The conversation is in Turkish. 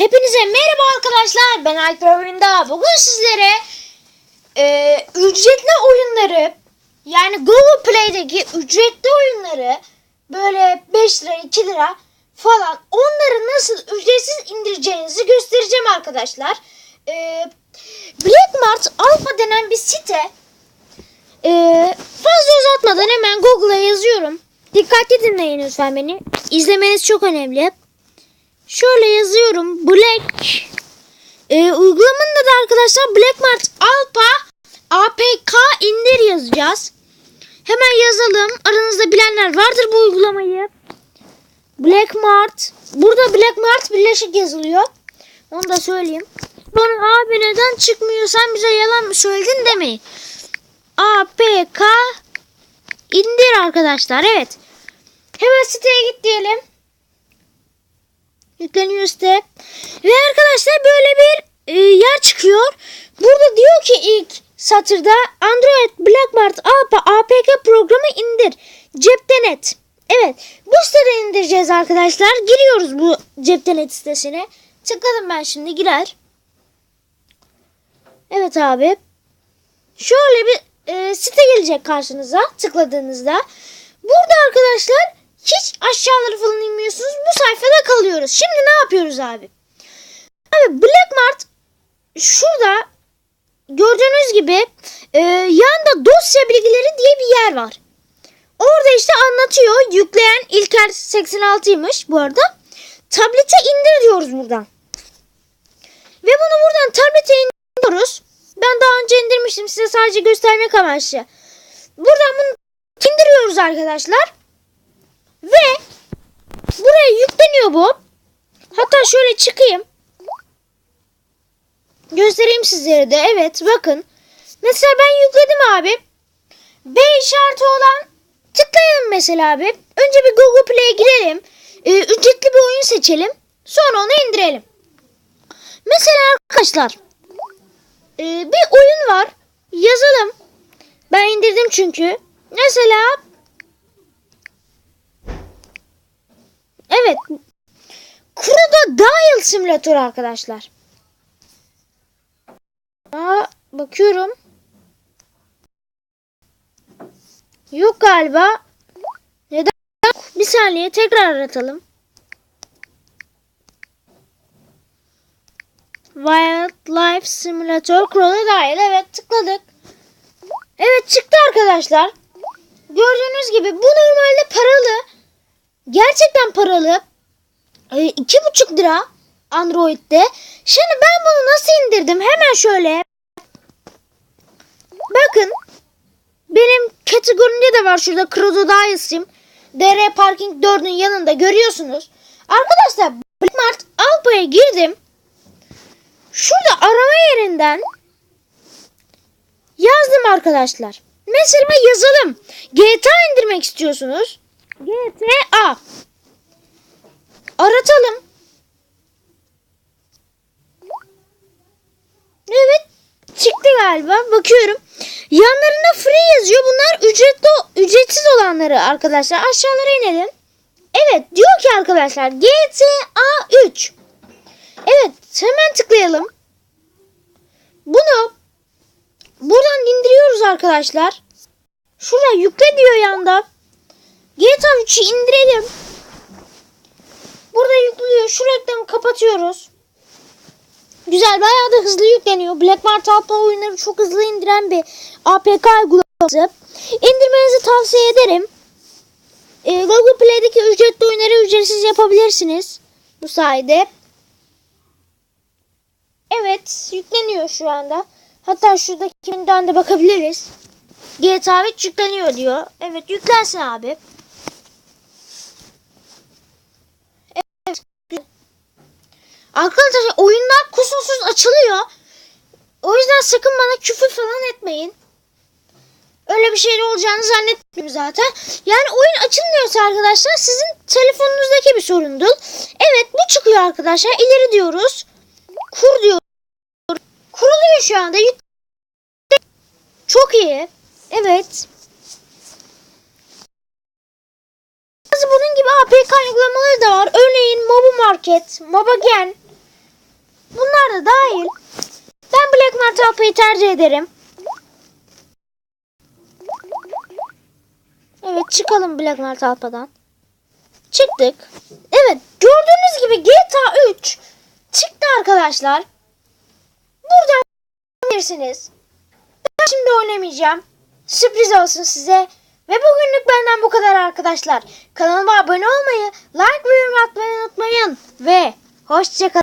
Hepinize merhaba arkadaşlar. Ben Alper Oyunda. Bugün sizlere e, ücretli oyunları yani Google Play'deki ücretli oyunları böyle 5 lira 2 lira falan onları nasıl ücretsiz indireceğinizi göstereceğim arkadaşlar. E, Blackmart Alpha denen bir site. E, fazla uzatmadan hemen Google'a yazıyorum. Dikkatli dinleyin lütfen beni. İzlemeniz çok önemli. Şöyle yazıyorum. Black e, uygulamanın da arkadaşlar Blackmart Alpha APK indir yazacağız. Hemen yazalım. Aranızda bilenler vardır bu uygulamayı. Blackmart. Burada Blackmart birleşik yazılıyor. Onu da söyleyeyim. Sonra abi neden çıkmıyor sen bize yalan mı söyledin demeyin. APK indir arkadaşlar. Evet. Hemen siteye git diyelim. Yükleniyor site. Ve arkadaşlar böyle bir e, yer çıkıyor. Burada diyor ki ilk satırda Android Blackmart Alpha APK programı indir. Cepten et. Evet. Bu siteden indireceğiz arkadaşlar. Giriyoruz bu cepten et sitesine. Tıkladım ben şimdi girer. Evet abi. Şöyle bir e, site gelecek karşınıza tıkladığınızda. Burada arkadaşlar hiç aşağıları falan inmiyorsunuz. Bu sayfada kalıyoruz. Şimdi ne yapıyoruz abi? Abi Blackmart şurada gördüğünüz gibi e, yanda dosya bilgileri diye bir yer var. Orada işte anlatıyor. Yükleyen İlker 86'ymış bu arada. Tablete indir diyoruz buradan. Ve bunu buradan tablete indiriyoruz. Ben daha önce indirmiştim size sadece göstermek amaçlı. Buradan bunu indiriyoruz arkadaşlar. Ve buraya yükleniyor bu. Hatta şöyle çıkayım. Göstereyim sizlere de. Evet bakın. Mesela ben yükledim abi. B işareti olan tıklayalım mesela abi. Önce bir Google Play'e girelim. Ee, ücretli bir oyun seçelim. Sonra onu indirelim. Mesela arkadaşlar. e, bir oyun var. Yazalım. Ben indirdim çünkü. Mesela Evet. Kuruda Dial Simulator arkadaşlar. Aa, bakıyorum. Yok galiba. Neden? Bir saniye tekrar aratalım. Wildlife Simulator Kuruda Dial. Evet tıkladık. Evet çıktı arkadaşlar. Gördüğünüz gibi bu paralı. Gerçekten paralı. E, iki buçuk lira Android'de. Şimdi ben bunu nasıl indirdim? Hemen şöyle. Bakın. Benim kategorimde de var şurada Crocodile Sim. DR Parking 4'ün yanında görüyorsunuz. Arkadaşlar Blackmart Alpa'ya girdim. Şurada arama yerinden yazdım arkadaşlar. Mesela yazalım. GTA indirmek istiyorsunuz. GTA. Aratalım. Evet. Çıktı galiba. Bakıyorum. Yanlarında free yazıyor. Bunlar ücretli ücretsiz olanları arkadaşlar. Aşağılara inelim. Evet. Diyor ki arkadaşlar GTA 3. Evet. Hemen tıklayalım. Bunu buradan indiriyoruz arkadaşlar. Şuraya yükle diyor yanda. GTA 3'ü indirelim. Burada yüklüyor. Şu reklamı kapatıyoruz. Güzel bayağı da hızlı yükleniyor. Blackmart Alpha oyunları çok hızlı indiren bir APK uygulaması. İndirmenizi tavsiye ederim. Ee, Google Play'deki ücretli oyunları ücretsiz yapabilirsiniz. Bu sayede. Evet yükleniyor şu anda. Hatta şuradakinden de bakabiliriz. GTA 3 yükleniyor diyor. Evet yüklensin abi. Arkadaşlar oyunlar kusursuz açılıyor. O yüzden sakın bana küfür falan etmeyin. Öyle bir şey olacağını zannetmiyorum zaten. Yani oyun açılmıyorsa arkadaşlar sizin telefonunuzdaki bir sorundur. Evet bu çıkıyor arkadaşlar. İleri diyoruz. Kur diyoruz. Kuruluyor şu anda. Çok iyi. Evet. Bazı bunun gibi APK uygulamaları da var. Örneğin Mobu Market, Mobagen, da dahil. Ben Black Mart Alpa'yı tercih ederim. Evet çıkalım Black Mart Alpa'dan. Çıktık. Evet gördüğünüz gibi GTA 3 çıktı arkadaşlar. Buradan bilirsiniz. Ben şimdi oynamayacağım. Sürpriz olsun size. Ve bugünlük benden bu kadar arkadaşlar. Kanalıma abone olmayı, like ve yorum atmayı unutmayın. Ve hoşçakalın.